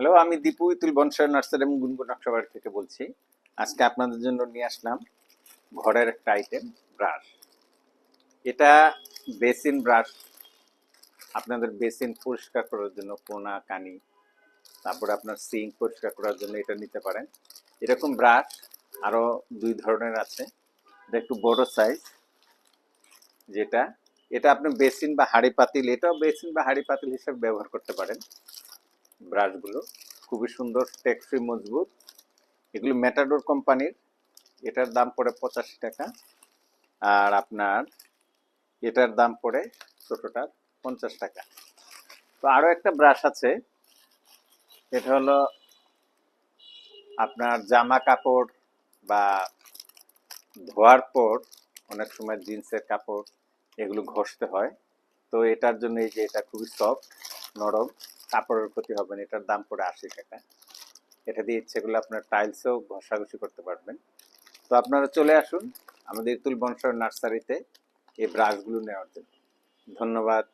Hello আমি Dipu, ইতুল bonsai nursery এবং গুনগুন নকশাবাড়ি থেকে বলছি। আজকে আপনাদের জন্য নিয়ে আসলাম ঘরের একটা আইটেম ব্রাশ এটা বেসিন ব্রাশ। আপনাদের বেসিন পরিষ্কার করার জন্য কোনা, কানি, তারপরে আপনার সিঙ্ক পরিষ্কার করার জন্য এটা নিতে পারেন। এরকম ব্রাশ আরও দুই ধরনের আছে। এটা একটু বড় সাইজ যেটা, এটা আপনি বেসিন বা হাঁড়ি পাতিল, এটাও বেসিন বা হাঁড়ি পাতিল হিসেবে ব্যবহার করতে পারেন। ব্রাশগুলো। খুবই সুন্দর, টেকসই, মজবুত। এগুলো মেটাডোর কোম্পানির। এটার দাম পড়ে পঁচাশি টাকা। আর আপনার এটার দাম পড়ে ছোটোটার পঞ্চাশ টাকা। তো আরও একটা ব্রাশ আছে। এটা হলো আপনার জামা কাপড় বা ধোয়ার পর, অনেক সময় জিন্সের কাপড় এগুলো ঘষতে হয়। তো এটার জন্য এই যে এটা খুবই সফট, নরম। কাপড়ের ক্ষতি হবে না, এটার দাম পড়ে আশি টাকা। এটা দিয়ে ইচ্ছে করলে আপনার টাইলসও ঘষাঘষি করতে পারবেন। তো আপনারা চলে আসুন আমাদের ইতুল বংশের নার্সারিতে এই ব্রাশগুলো নেওয়ার জন্য। ধন্যবাদ।